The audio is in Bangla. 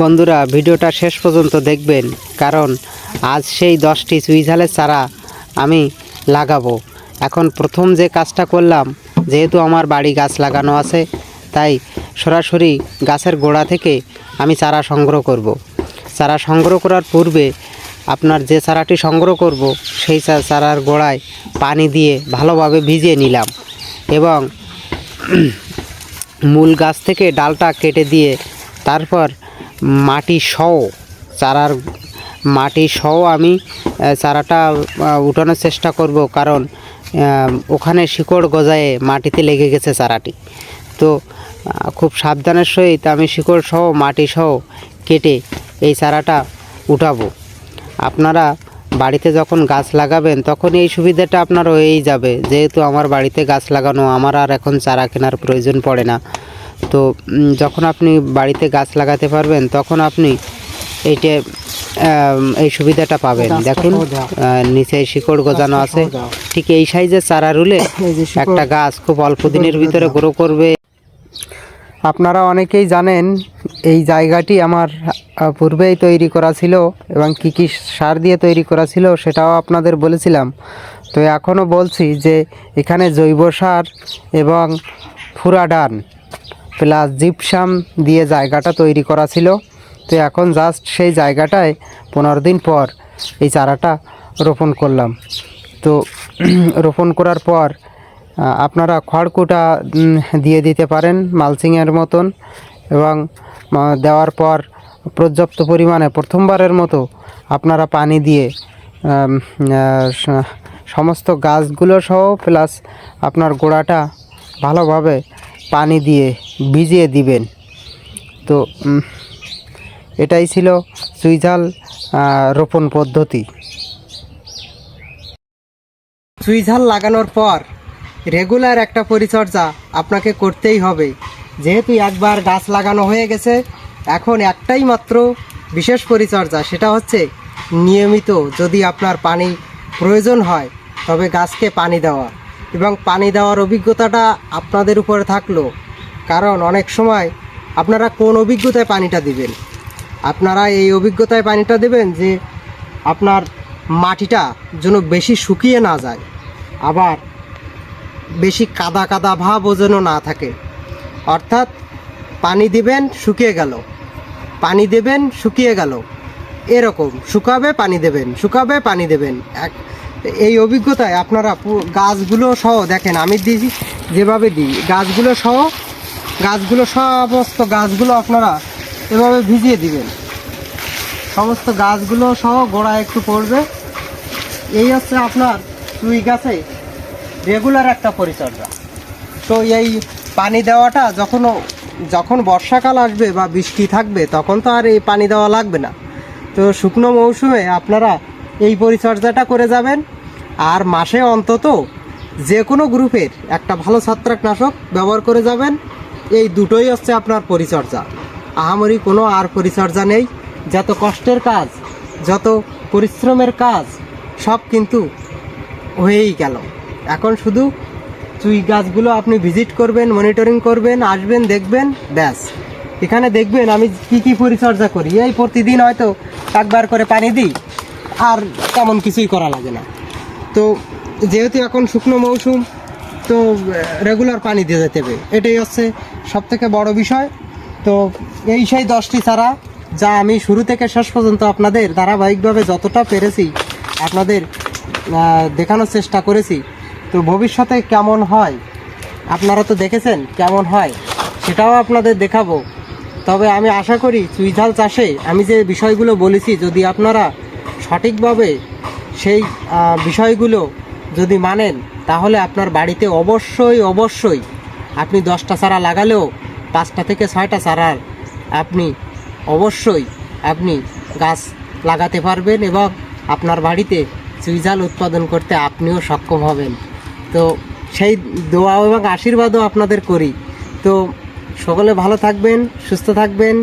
বন্ধুরা, ভিডিওটা শেষ পর্যন্ত দেখবেন, কারণ আজ সেই দশটি সুইঝালের চারা আমি লাগাবো এখন প্রথম যে কাজটা করলাম, যেহেতু আমার বাড়ি গাছ লাগানো আছে, তাই সরাসরি গাছের গোড়া থেকে আমি চারা সংগ্রহ করব। চারা সংগ্রহ করার পূর্বে আপনার যে চারাটি সংগ্রহ করব, সেই চারার গোড়ায় পানি দিয়ে ভালোভাবে ভিজিয়ে নিলাম এবং মূল গাছ থেকে ডালটা কেটে দিয়ে তারপর মাটি সহ, চারার মাটি সহ আমি চারাটা উঠানোর চেষ্টা করব কারণ ওখানে শিকড় গজায়ে মাটিতে লেগে গেছে চারাটি। তো খুব সাবধানের সহিত আমি শিকড় সহ, মাটি সহ কেটে এই চারাটা উঠাবো। আপনারা বাড়িতে যখন গাছ লাগাবেন, তখন এই সুবিধাটা আপনার হয়েই যাবে। যেহেতু আমার বাড়িতে গাছ লাগানো, আমার আর এখন চারা কেনার প্রয়োজন পড়ে না। তো যখন আপনি বাড়িতে গাছ লাগাতে পারবেন তখন আপনি এইটা এই সুবিধাটা পাবেন। দেখুন নিচে শিকড় গজানো আছে। ঠিক এই সাইজের চারা রুলে একটা গাছ খুব অল্প দিনের ভিতরে গ্রো করবে। আপনারা অনেকেই জানেন এই জায়গাটি আমার পূর্বেই তৈরি করা ছিল এবং কী কী সার দিয়ে তৈরি করা ছিল সেটাও আপনাদের বলেছিলাম। তো এখনও বলছি যে এখানে জৈব সার এবং ফুরাডান প্লাস জিপসাম দিয়ে জায়গাটা তৈরি করা ছিল। তো এখন জাস্ট সেই জায়গাটায় পনেরো দিন পর এই চারাটা রোপণ করলাম। তো রোপণ করার পর আপনারা খড়কুটা দিয়ে দিতে পারেন মালচিংয়ের মতন এবং দেওয়ার পর পর্যাপ্ত পরিমাণে প্রথমবারের মতো আপনারা পানি দিয়ে সমস্ত গাছগুলো সহ, প্লাস আপনার গোড়াটা ভালোভাবে পানি দিয়ে ভিজিয়ে দিবেন। তো এটাই ছিল সুইজাল রোপণ পদ্ধতি। সুইঝাল লাগানোর পর রেগুলার একটা পরিচর্যা আপনাকে করতেই হবে। যেহেতু একবার গাছ লাগানো হয়ে গেছে, এখন একটাই মাত্র বিশেষ পরিচর্যা, সেটা হচ্ছে নিয়মিত যদি আপনার পানি প্রয়োজন হয়, তবে গাছকে পানি দেওয়া। এবং পানি দেওয়ার অভিজ্ঞতাটা আপনাদের উপরে থাকল। কারণ অনেক সময় আপনারা কোন অভিজ্ঞতায় পানিটা দিবেন? আপনারা এই অভিজ্ঞতায় পানিটা দেবেন যে আপনার মাটিটা যেন বেশি শুকিয়ে না যায়, আবার বেশি কাদা কাদা ভাবও যেন না থাকে। অর্থাৎ পানি দিবেন, শুকিয়ে গেল। পানি দেবেন, শুকিয়ে গেল। এরকম, শুকাবে, পানি দেবেন, শুকাবে, পানি দেবেন। এক এই অভিজ্ঞতায় আপনারা গাছগুলো সহ দেখেন, আমি দিই যেভাবে দিই, গাছগুলো সহ, গাছগুলো সমস্ত গাছগুলো আপনারা এভাবে ভিজিয়ে দিবেন। সমস্ত গাছগুলো সহ গোড়া একটু পড়বে। এই হচ্ছে আপনার চুই গাছে রেগুলার একটা পরিচর্যা। তো এই পানি দেওয়াটা যখন যখন বর্ষাকাল আসবে বা বৃষ্টি থাকবে, তখন তো আর এই পানি দেওয়া লাগবে না। তো শুকনো মৌসুমে আপনারা এই পরিচর্যাটা করে যাবেন। আর মাসে অন্তত যে কোনো গ্রুপের একটা ভালো ছত্রাকনাশক ব্যবহার করে যাবেন। এই দুটোই হচ্ছে আপনার পরিচর্যা। আহামরি কোনো আর পরিচর্যা নেই। যত কষ্টের কাজ, যত পরিশ্রমের কাজ, সব কিন্তু হয়েই গেল। এখন শুধু চুই গাছগুলো আপনি ভিজিট করবেন, মনিটরিং করবেন, আসবেন, দেখবেন, ব্যাস। এখানে দেখবেন আমি কি কি পরিচর্যা করি। এই প্রতিদিন হয়তো একবার করে পানি দিই। আর তেমন কিছুই করা লাগে না। তো যেহেতু এখন শুকনো মৌসুম, তো রেগুলার পানি দিয়ে যেতে হবে। এটাই হচ্ছে সব থেকে বড় বিষয়। তো এই সেই দশটি চারা যা আমি শুরু থেকে শেষ পর্যন্ত আপনাদের ধারাবাহিকভাবে যতটা পেরেছি, আপনাদের দেখানোর চেষ্টা করেছি। তো ভবিষ্যতে কেমন হয়, আপনারা তো দেখেছেন কেমন হয়, সেটাও আপনাদের দেখাবো। তবে আমি আশা করি চুইঝাল চাষে আমি যে বিষয়গুলো বলেছি, যদি আপনারা সঠিকভাবে সেই বিষয়গুলো যদি মানেন, তাহলে আপনার বাড়িতে অবশ্যই অবশ্যই আপনি দশটা চারা লাগালেও পাঁচটা থেকে ছয়টা চারার আপনি অবশ্যই আপনি গাছ লাগাতে পারবেন এবং আপনার বাড়িতে চুইঝাল উৎপাদন করতে আপনিও সক্ষম হবেন। তো সেই দোয়া এবং আশীর্বাদও আপনাদের করি। তো সকলে ভালো থাকবেন, সুস্থ থাকবেন।